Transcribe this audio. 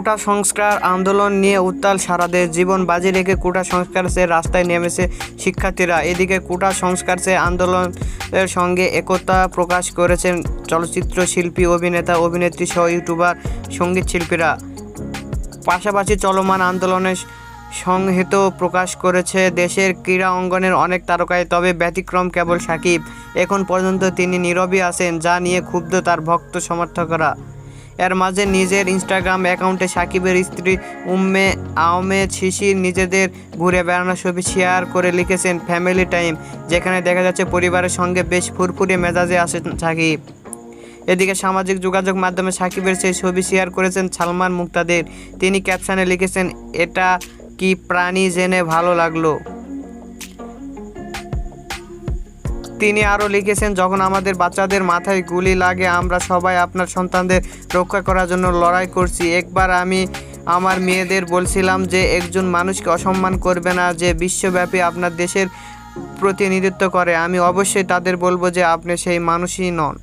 কোটা সংস্কার আন্দোলন নিয়ে উত্তাল সারা দেশ। জীবন বাজি রেখে কোটা সংস্কার সে রাস্তায় নেমেছে শিক্ষার্থীরা। এদিকে কোটা সংস্কার সে আন্দোলনের সঙ্গে একতা প্রকাশ করেছেন চলচ্চিত্র শিল্পী, অভিনেতা, অভিনেত্রী সহ ইউটিউবার, সংগীত শিল্পীরা। পাশাপাশি চলমান আন্দোলনের সংহিত প্রকাশ করেছে দেশের ক্রীড়া অঙ্গনের অনেক তারকায় তবে ব্যতিক্রম কেবল সাকিব। এখন পর্যন্ত তিনি নীরবই আছেন, যা নিয়ে ক্ষুব্ধ তার ভক্ত সমর্থকরা। এর মাঝে নিজের ইনস্টাগ্রাম অ্যাকাউন্টে সাকিবের স্ত্রী উম্মে আহমেদ শিশির নিজেদের ঘুরে বেড়ানোর ছবি শেয়ার করে লিখেছেন ফ্যামিলি টাইম যেখানে দেখা যাচ্ছে পরিবারের সঙ্গে বেশ ফুরফুরে মেজাজে আছেন সাকিব। এদিকে সামাজিক যোগাযোগ মাধ্যমে সাকিবের সেই ছবি শেয়ার করেছেন সালমান মুক্তাদের। তিনি ক্যাপশনে লিখেছেন, এটা কি প্রাণী জেনে ভালো লাগল? তিনি আরও লিখেছেন, যখন আমাদের বাচ্চাদের মাথায় গুলি লাগে, আমরা সবাই আপনার সন্তানদের রক্ষা করার জন্য লড়াই করছি। একবার আমি আমার মেয়েদের বলছিলাম যে, একজন মানুষকে অসম্মান করবে না যে বিশ্বব্যাপী আপনার দেশের প্রতিনিধিত্ব করে। আমি অবশ্যই তাদের বলব যে, আপনি সেই মানুষই নন।